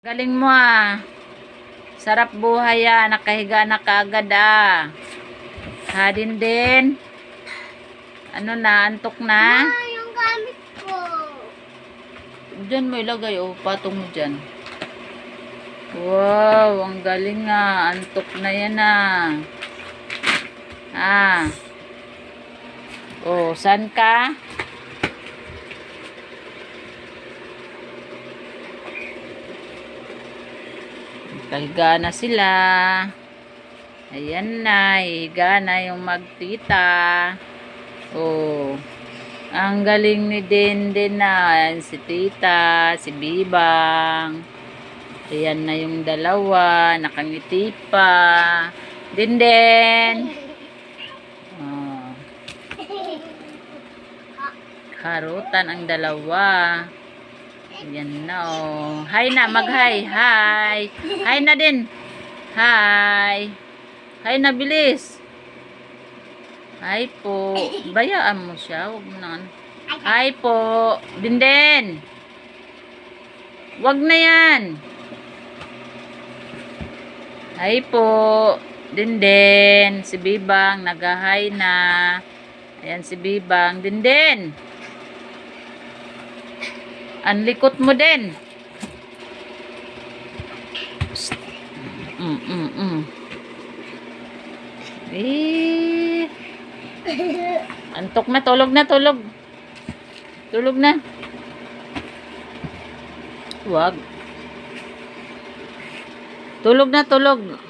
Galing mo ah. Sarap buhay ah. Nakahiga na kaagad ah. Ha din din. Ano na, antok na? Ah, yung gamit ko. Diyan mo ilagay oh, patong mo dyan. Wow, ang galing ah. Antok na yan ah. Ah. Oh, saan ka? Kalga na sila. Ayan na, higa na yung magtita. Oh. Ang galing ni din na. Ayan, si Tita, si Bibang. Ayan na yung dalawa. Nakangiti pa. Din din. Oh. Karutan ang dalawa. Ayan na oh. Hi na, mag-hi. Hi. Hi na din. Hi. Hi na, bilis. Hi po. Bayaan mo siya. Huwag mo na. Hi po. Dinden. Wag na yan. Hi po. Dinden. Si Bibang. Nag-hi na. Ayan si Bibang. Dinden. Ang likot mo din. Mm, mm, mm. Eh. Antok na, tulog na, tulog. Tulog na. Wag. Tulog na, tulog.